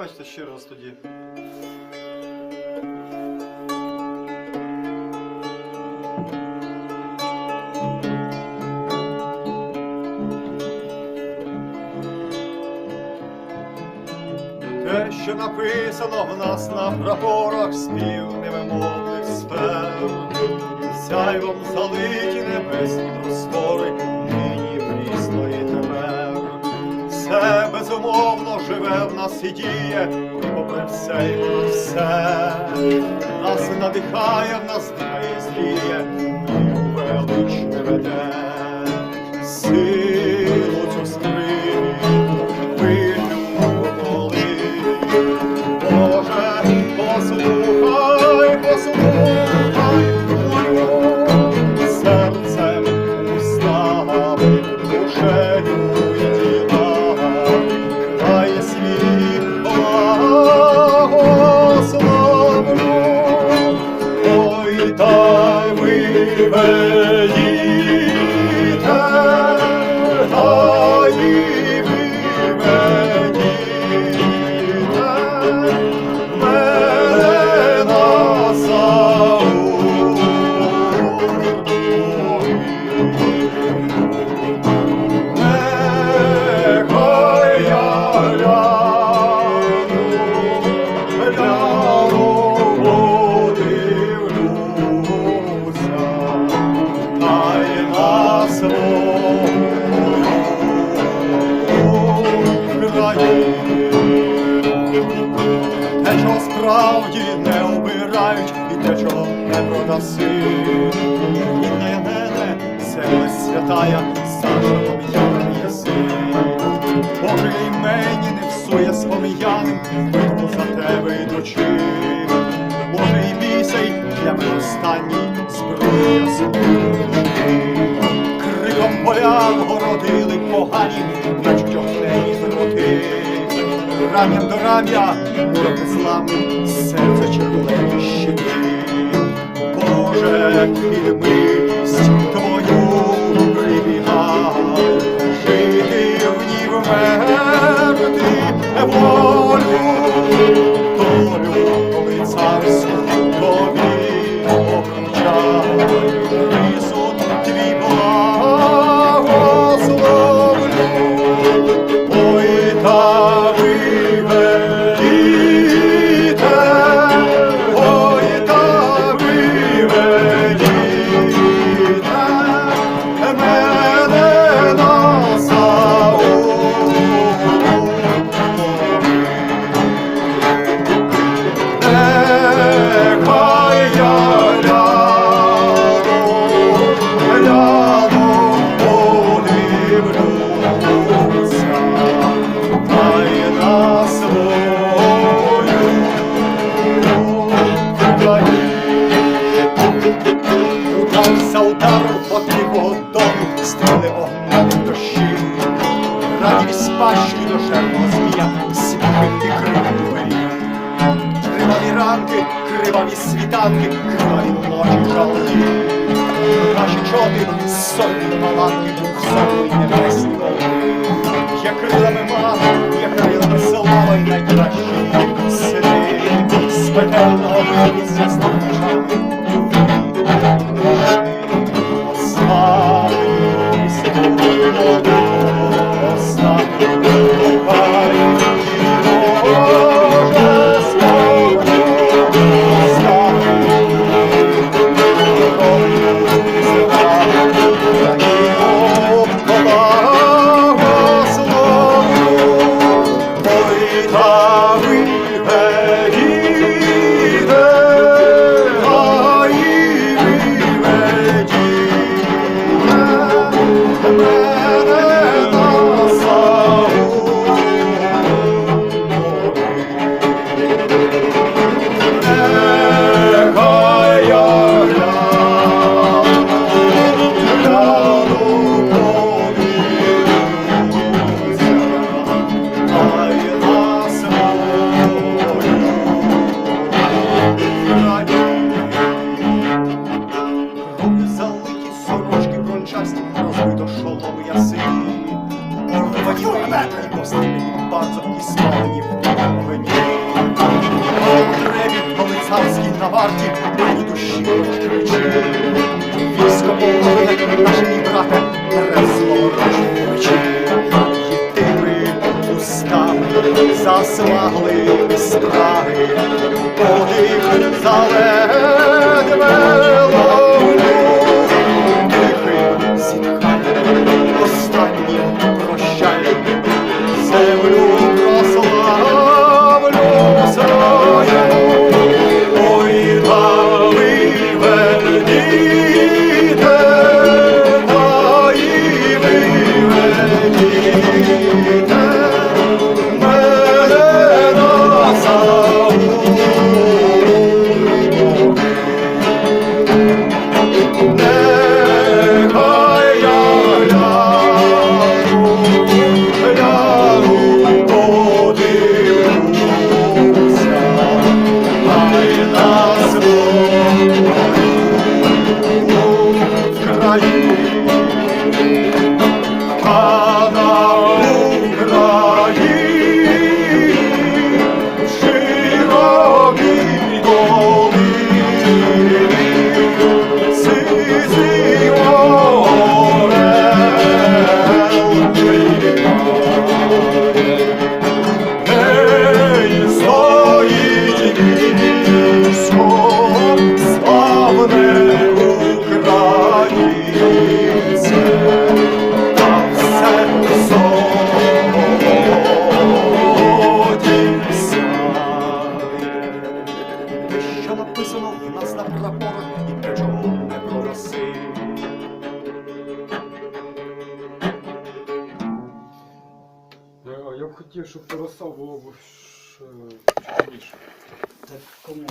Пробачте ще раз тоді. Те, що написано в нас на прапорах спів невимовних сфер, сяйвом залиті небесні простори, безумовно живе в нас і діє, попри все і понад все. Нас надихає, в нас дихає і зліє, і велич не веде. Силу цю скриню, вилю коли. Боже, послухай, послухай країну. Те, чого справді не обирають, і те, чого не продаси. І для мене сила святая, Саша пом'яна єси. Боже імені не всує спом'яним, битву за тебе йдучи. Боже і бійся, для мене останній зброя свої. Криком поля городили погані. Рам'ям до рам'я, уроки славні, серце червоне щити. Боже, і милість криваві світанки, криваві ночі жалкі. Наші чоти, сотні маланки, сотні небесні голови. Я крилами мати, царській на варті мені душі кричи. Військо половине, наш мій брате, тресло рожі плечі. Єдиними устами засмагли спраги, подих заледве хотів, щоб розсовував е, більше. Так кому?